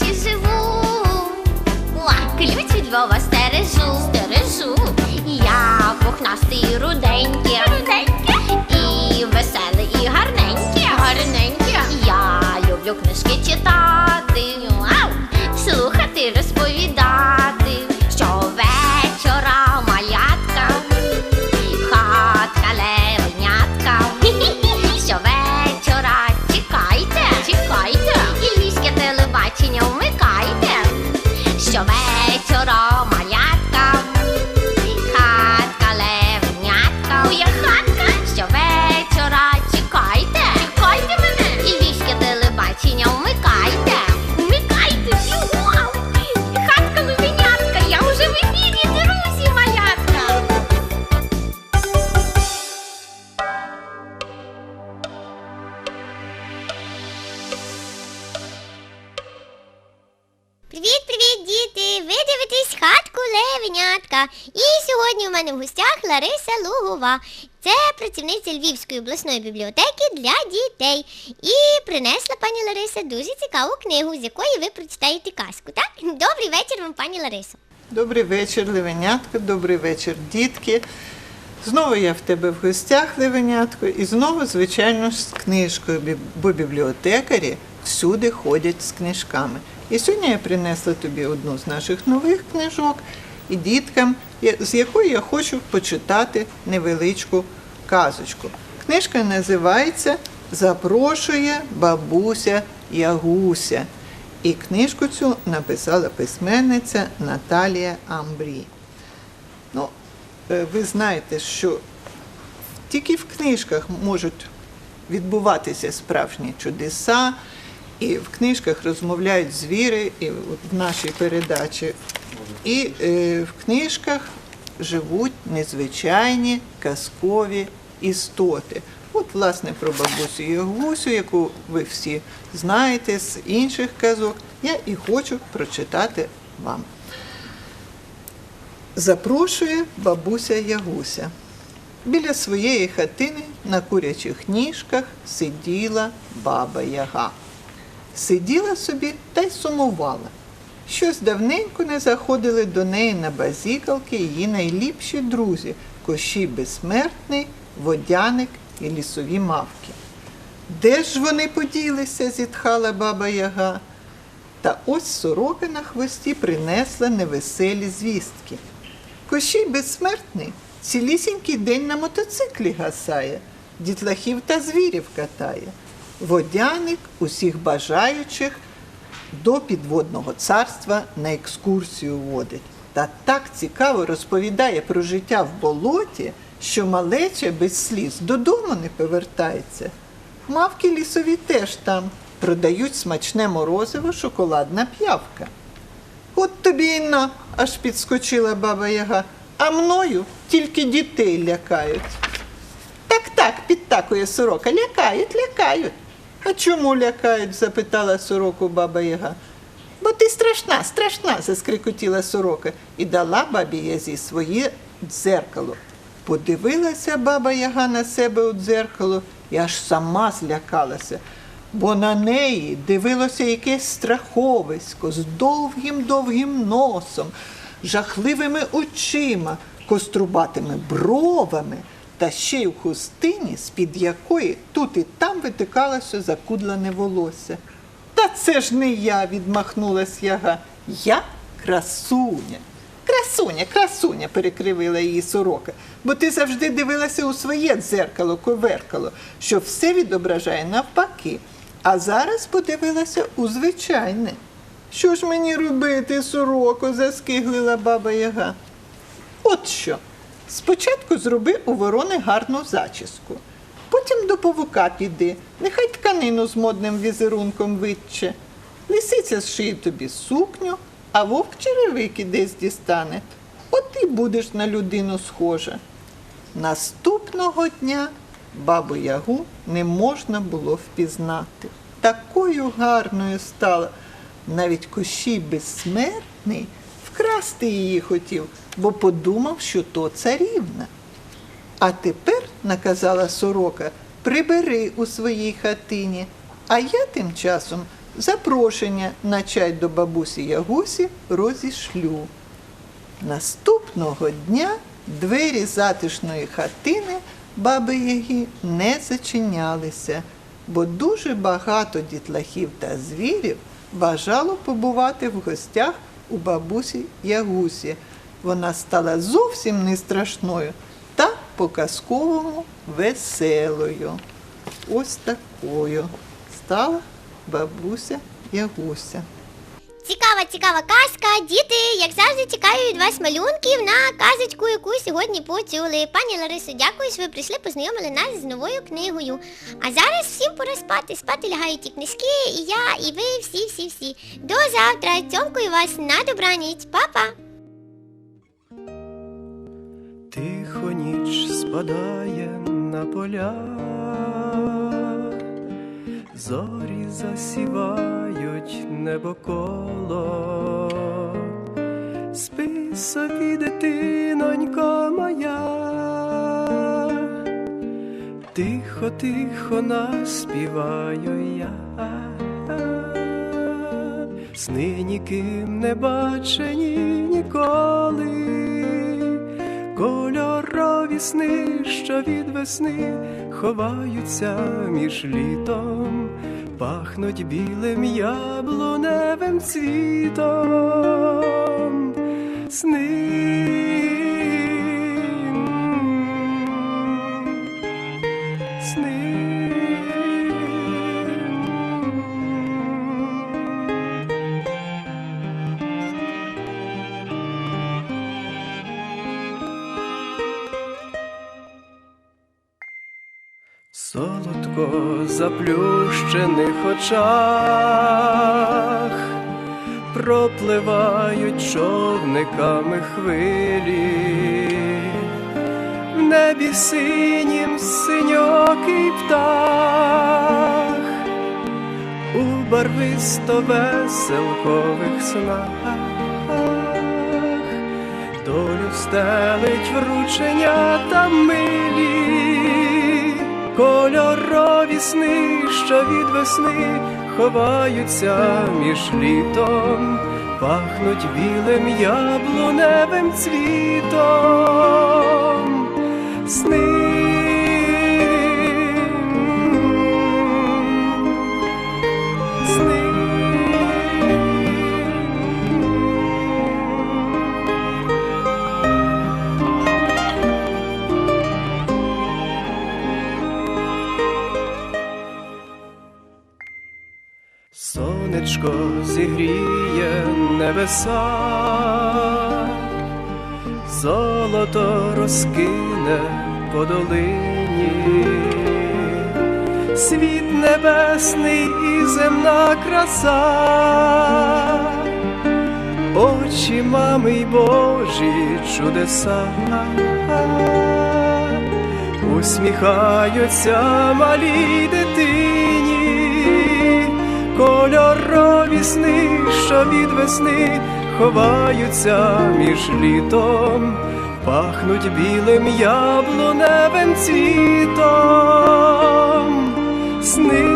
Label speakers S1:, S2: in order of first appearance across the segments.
S1: у живу. Ла, Ключ від Львова стережу, стережу. Я пухнастий руденький, руденький. І веселий, і гарненький, гарненький. Я люблю книжки
S2: дивитесь хатку Левенятка. І сьогодні у мене в гостях Лариса Лугова. Це працівниця Львівської обласної бібліотеки для дітей. І принесла пані Лариса дуже цікаву книгу, з якої ви прочитаєте казку. Так? Добрий вечір вам, пані Ларисо.
S3: Добрий вечір, Левенятко, добрий вечір, дітки. Знову я в тебе в гостях, Левенятко, і знову, звичайно з книжкою, бо бібліотекарі всюди ходять з книжками. І сьогодні я принесла тобі одну з наших нових книжок і діткам, з якої я хочу почитати невеличку казочку. Книжка називається Запрошує бабуся Ягуся. І книжку цю написала письменниця Наталія Амбрі. Ну, е, ви знаєте, що тільки в книжках можуть відбуватися справжні чудеса, і в книжках розмовляють звіри, і в нашій передачі. І е, в книжках живуть незвичайні казкові істоти. От, власне, про бабусю Ягусю, яку ви всі знаєте з інших казок, я і хочу прочитати вам. Запрошує бабуся Ягуся. Біля своєї хатини на курячих ніжках сиділа баба Яга. Сиділа собі та й сумувала. Щось давненько не заходили до неї на базікалки її найліпші друзі Кощій Безсмертний, Водяник і лісові мавки. Де ж вони поділися? зітхала баба Яга. Та ось сорока на хвості принесла невеселі звістки. Кощій безсмертний цілісінький день на мотоциклі гасає, дітлахів та звірів катає. Водяник усіх бажаючих до підводного царства на екскурсію водить. Та так цікаво розповідає про життя в болоті, що малеча без сліз додому не повертається. Мавки лісові теж там продають смачне морозиво, шоколадна п'явка. От тобі і на, аж підскочила баба Яга, а мною тільки дітей лякають. Так, так, підтакує сорока. Лякають, лякають. А чому лякають? запитала сороку баба Яга. Бо ти страшна, страшна, заскрикотіла сорока і дала бабі Язі своє дзеркало. Подивилася баба Яга на себе у дзеркало і аж сама злякалася, бо на неї дивилося якесь страховисько з довгим-довгим носом, жахливими очима, кострубатими бровами та ще й у хустині, з-під якої тут і там витикалося закудлене волосся. Та це ж не я, відмахнулась яга. Я красуня. Красуня, красуня, перекривила її сорока, бо ти завжди дивилася у своє дзеркало, коверкало, що все відображає навпаки. А зараз подивилася у звичайне. Що ж мені робити, сороко? заскиглила баба Яга. От що. Спочатку зроби у ворони гарну зачіску. Потім до павука піди, нехай тканину з модним візерунком витче. Лисиця зшиє тобі сукню, а вовк черевики десь дістане. От і будеш на людину схожа. Наступного дня бабу Ягу не можна було впізнати. Такою гарною стала. Навіть Кощій безсмертний вкрасти її хотів, бо подумав, що то царівна. А тепер, наказала сорока, прибери у своїй хатині, а я тим часом запрошення на чай до бабусі Ягусі розішлю. Наступного дня двері затишної хатини баби Яги не зачинялися, бо дуже багато дітлахів та звірів бажало побувати в гостях у бабусі Ягусі. Вона стала зовсім не страшною та по-казковому веселою. Ось такою стала бабуся Ягуся.
S2: Цікава, цікава казка. Діти, як завжди, чекаю від вас малюнків на казочку, яку сьогодні почули. Пані Ларисо, дякую, що ви прийшли, познайомили нас з новою книгою. А зараз всім пора спати. Спати лягають і книжки, і я, і ви, всі, всі, всі. До завтра. Цьомкую вас на добраніч. Па-па!
S4: Тихо ніч спадає на поля, зорі засівають небо коло, спи собі, дитинонько моя, тихо, тихо наспіваю я. Сни ніким не бачені ніколи, кольорові сни, що від весни ховаються між літом, пахнуть білим яблуневим цвітом. Сни. Сни. Солодко заплющених очах пропливають човниками хвилі, в небі синім синьокий птах, у барвисто веселкових снах, долю стелить вручення та милі, кольорові сни, що від весни ховаються між літом, пахнуть білим яблуневим цвітом. Сни. Сонечко зігріє небеса, золото розкине по долині, світ небесний і земна краса, очі мами й Божі чудеса, усміхаються малій дитині кольорові сни, що від весни ховаються між літом, пахнуть білим яблуневим цвітом. Сни.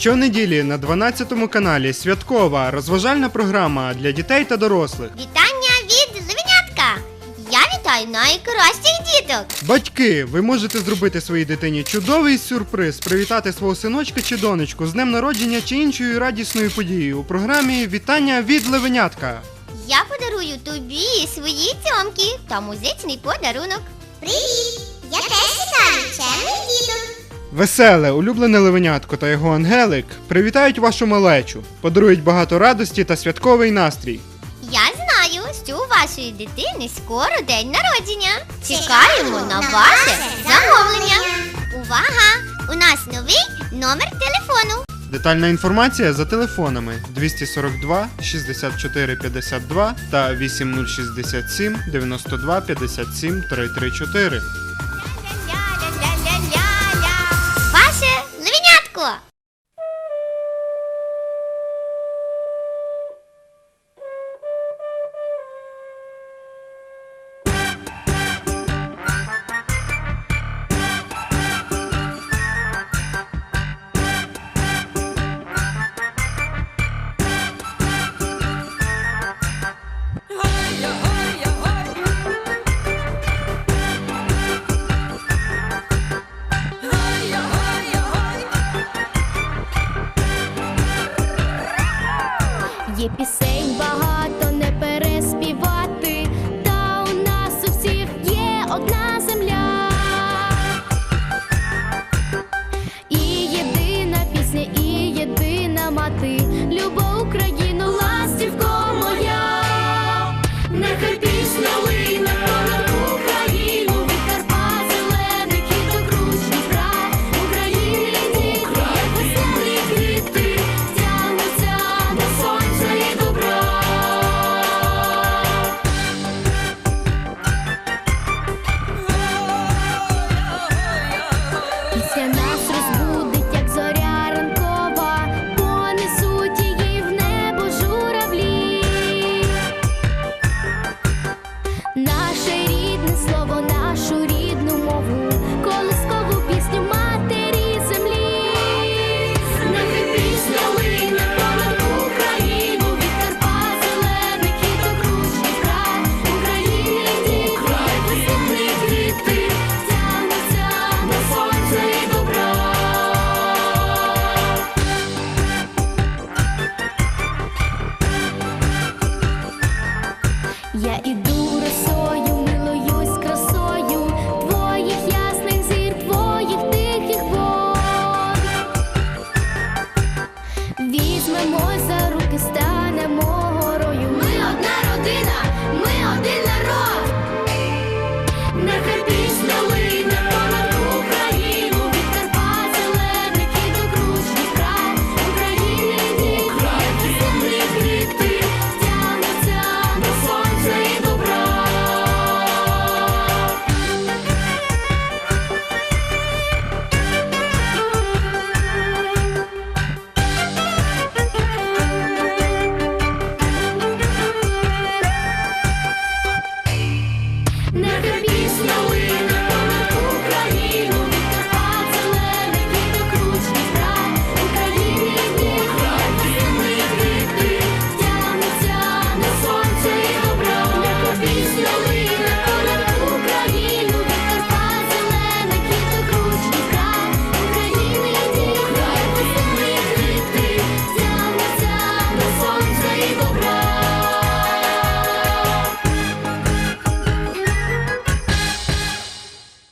S5: Щонеділі на 12 каналі святкова розважальна програма для дітей та дорослих.
S2: Вітання від Левенятка! Я вітаю найкращих діток!
S5: Батьки, ви можете зробити своїй дитині чудовий сюрприз, привітати свого синочка чи донечку з днем народження чи іншою радісною подією у програмі Вітання від Левенятка.
S2: Я подарую тобі свої цьомки та музичний подарунок. Привіт! Я теж вітаю чемних діток.
S5: Веселе, улюблене левенятко та його ангелик привітають вашу малечу, подарують багато радості та святковий настрій.
S2: Я знаю, що у вашої дитини скоро день народження. Чекаємо на ваше замовлення. Увага! У нас новий номер телефону.
S5: Детальна інформація за телефонами 242 64 52 та 8067 92 57 334.